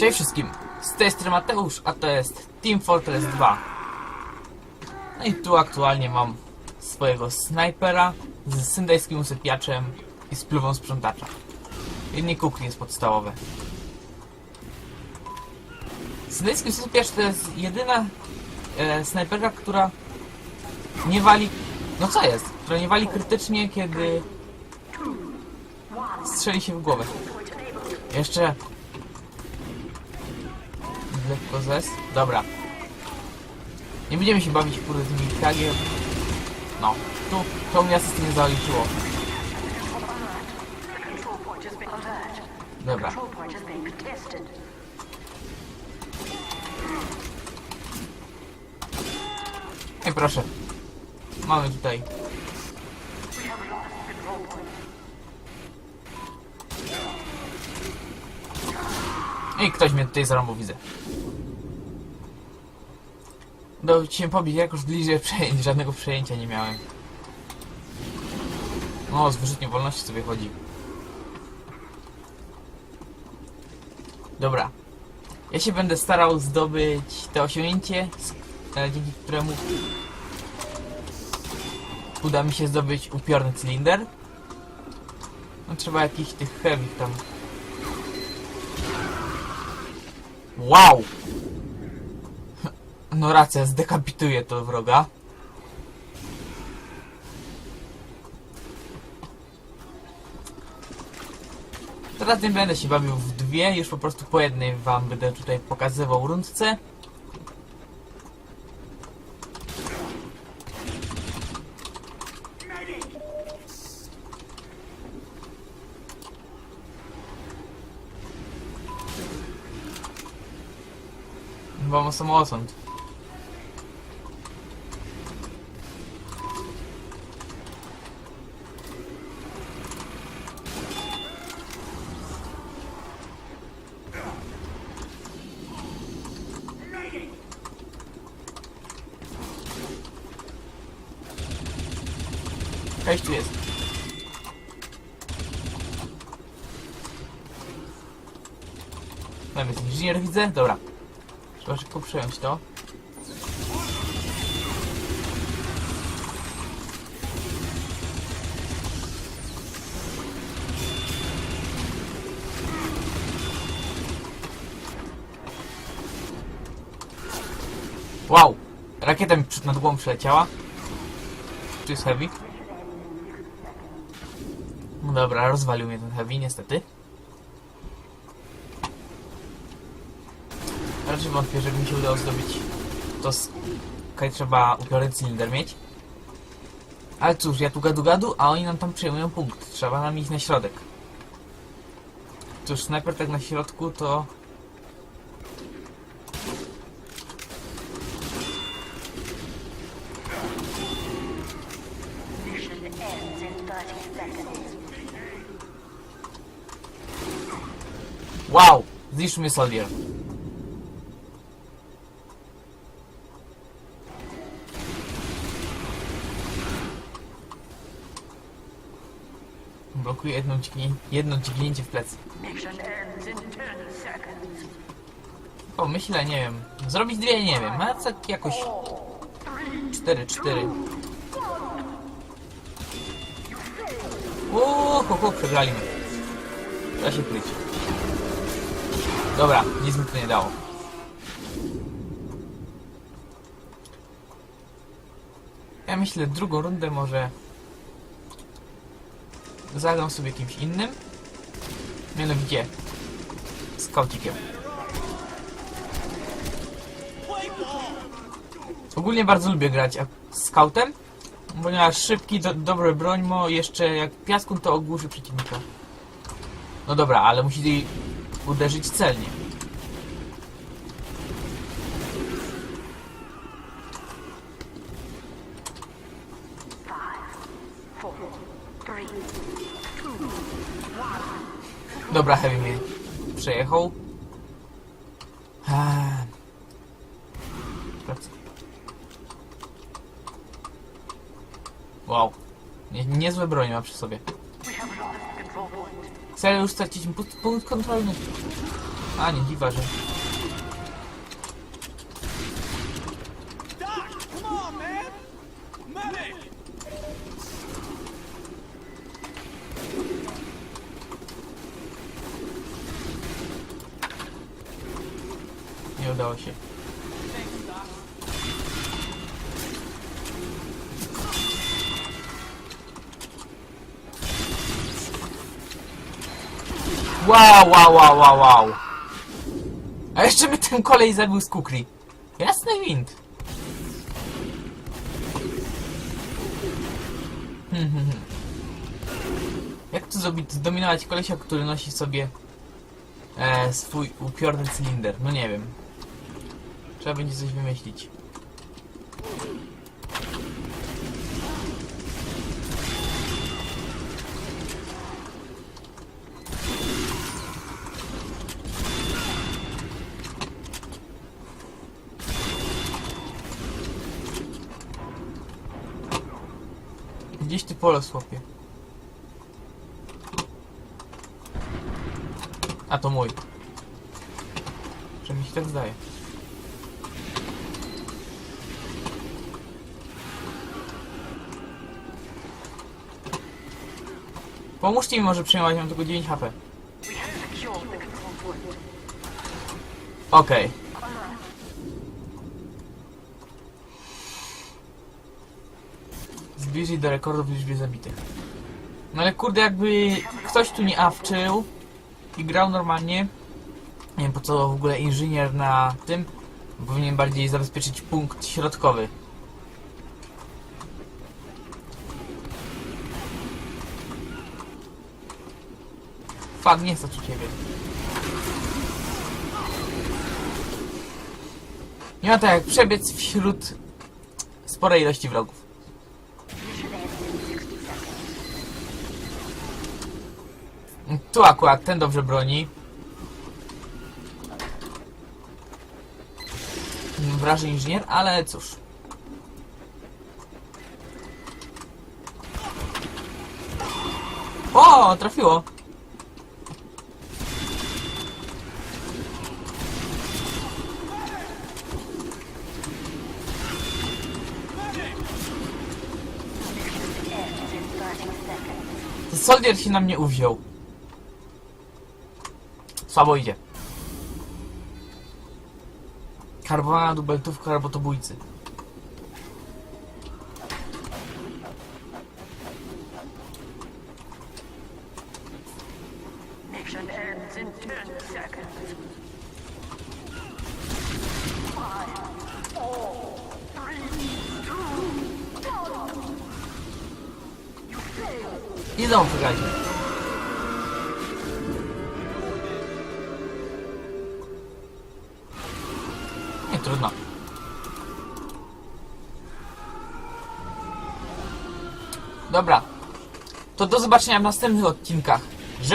Cześć wszystkim, z tej strony Mateusz, a to jest Team Fortress 2. No i tu aktualnie mam swojego snajpera z syndejskim usypiaczem i z pluwą sprzątacza. Jednie kukli jest podstawowe. Syndejski usypiacz to jest jedyna e, snajperka, która nie wali... No co jest? Która nie wali krytycznie, kiedy strzeli się w głowę. Jeszcze lekko zes. Dobra. Nie będziemy się bawić kurde tymi kragiem. No, tu to mnie asysty nie zaliczyło. Dobra. I proszę. Mamy tutaj. I ktoś mnie tutaj zarąbał, widzę. Udało ci się pobić jakoś bliżej przejęć, żadnego przejęcia nie miałem. No, z wyrzutnią wolności sobie chodzi. Dobra. Ja się będę starał zdobyć to osiągnięcie, dzięki któremu uda mi się zdobyć upiorny cylinder. No trzeba jakichś tych heavy tam Wow! No racja, zdekapituję to wroga. Teraz nie będę się bawił w dwie, już po prostu po jednej wam będę tutaj pokazywał rundce. Wam o samoosąd. Cześć, tu jest. Tam jest widzę? Dobra. Trzeba szybko przejąć to. Wow! Rakieta mi przed nad głową przyleciała. Tu jest heavy. No dobra, rozwalił mnie ten heavy, niestety. Raczej wątpię, żeby mi się udało zdobyć to z... Kaj trzeba upiorny cylinder mieć. Ale cóż, ja tu gadu gadu, a oni nam tam przejmują punkt. Trzeba nam iść na środek. Cóż, snajper tak na środku to... Mission ends in 30 seconds. Wow! Zniszczył mnie Soldier. Blokuje jedno, dźgnię, jedno dźgnięcie w plecy. Mission ends in 10 seconds. O, myślę, nie wiem. Zrobić dwie, nie wiem. A tak jakoś... Cztery, cztery. Uuu, ho, ho, przegraliśmy. Da się kryć. Dobra, nic mi to nie dało. Ja myślę, drugą rundę może... Zagram sobie kimś innym. Mianowicie... Skautikiem. Ogólnie bardzo lubię grać jak scoutem, ponieważ szybki, do, dobry broń, mo jeszcze jak piaskun to ogłuszy przeciwnika. No dobra, ale musi uderzyć celnie. Dobra, Heavy mnie przejechał. Eee. Wow. Nie, niezłe broń ma przy sobie. Serio już stracić punkt kontrolny? A, nie dziwa, że... Nie udało się. Wow, wow, wow, wow, wow. A jeszcze by ten kolej zabił z kukli. Jasny wind. Hmm, hmm, hmm. Jak to zrobić? Zdominować kolesia, który nosi sobie e, swój upiorny cylinder? No nie wiem. Trzeba będzie coś wymyślić. Gdzieś ty pole chłopie. A to mój. Że mi się tak zdaje. Pomóżcie mi może przejmować, mam tylko 9 HP. Okej. Zbliżyć do rekordu w liczbie zabitych. No ale kurde, jakby ktoś tu nie awczył i grał normalnie, nie wiem po co w ogóle inżynier na tym, powinien bardziej zabezpieczyć punkt środkowy. Fad, nie stać u ciebie. Nie ma tak jak przebiec wśród sporej ilości wrogów. Mission ends in 60 seconds. Tu akurat ten dobrze broni. Wraży inżynier, ale cóż. O, trafiło. Seconds. Soldier się na mnie uwziął. Słabo idzie. Karbowana dubeltówka robotobójcy. In 10 seconds. Five, failed. I znowu przegraliśmy. Nie trudno. Dobra. To do zobaczenia w następnych odcinkach.